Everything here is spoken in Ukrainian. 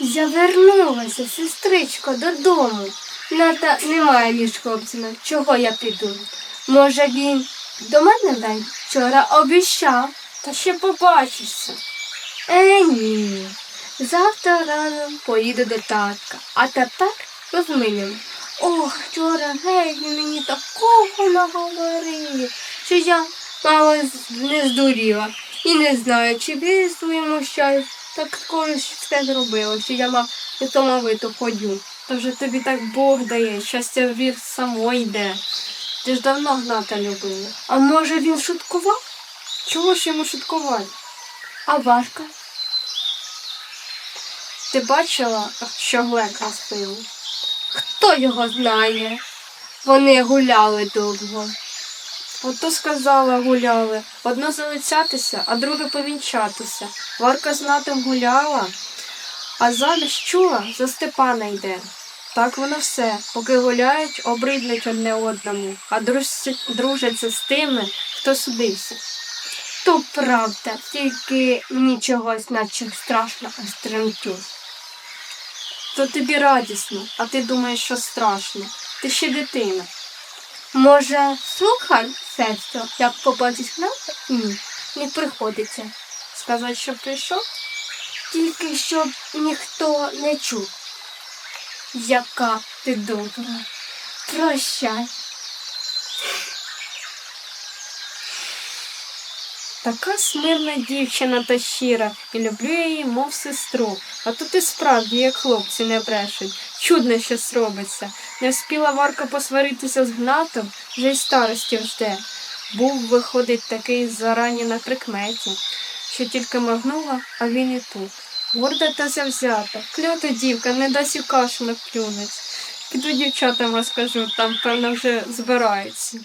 Завернулася сестричко додому. Ната немає між хлопцями. Чого я піду? Може він до мене день вчора обіщав, та ще побачишся. Е, ні. Завтра рано поїду до татка, а тепер розминемо. Ох, вчора він мені такого наговорив, що я мало не здуріла. І не знаю, чи візу йому щось, так скоро ж все зробила, що я мав несамовито ходю. То вже тобі так Бог дає, щастя від само йде. Ти ж давно гната любила. А може він шуткував? Чого ж йому шуткувати? А Варка? Ти бачила, що Глек розпив? Хто його знає? Вони гуляли довго. Ото сказала, гуляли. Одно залицятися, а друге повінчатися. Варка з натом гуляла, а заміж чула, за Степана йде. Так воно все. Поки гуляють, обридлять одне одному, а друж- дружаться з тими, хто судився. То правда, тільки мені чогось наче страшно аж тремтю. То тобі радісно, а ти думаєш, що страшно. Ти ще дитина. Може, слухай, сестро, як побачиш нас? Ні, не приходиться. Сказати, що прийшов? Тільки щоб ніхто не чув. Яка ти добра. Прощай. Така смирна дівчина та щира, і люблю я її, мов сестру. А тут і справді, як хлопці не брешуть. Чудно щось робиться. Не вспіла Варка посваритися з Гнатом, вже й старості жде. Був, виходить, такий зарані на прикметі, що тільки моргнула, а він і тут. Горда та завзята, клята дівка, не дасть у кашу не плюнець. Піду дівчатам розкажу, там, певно, вже збираються.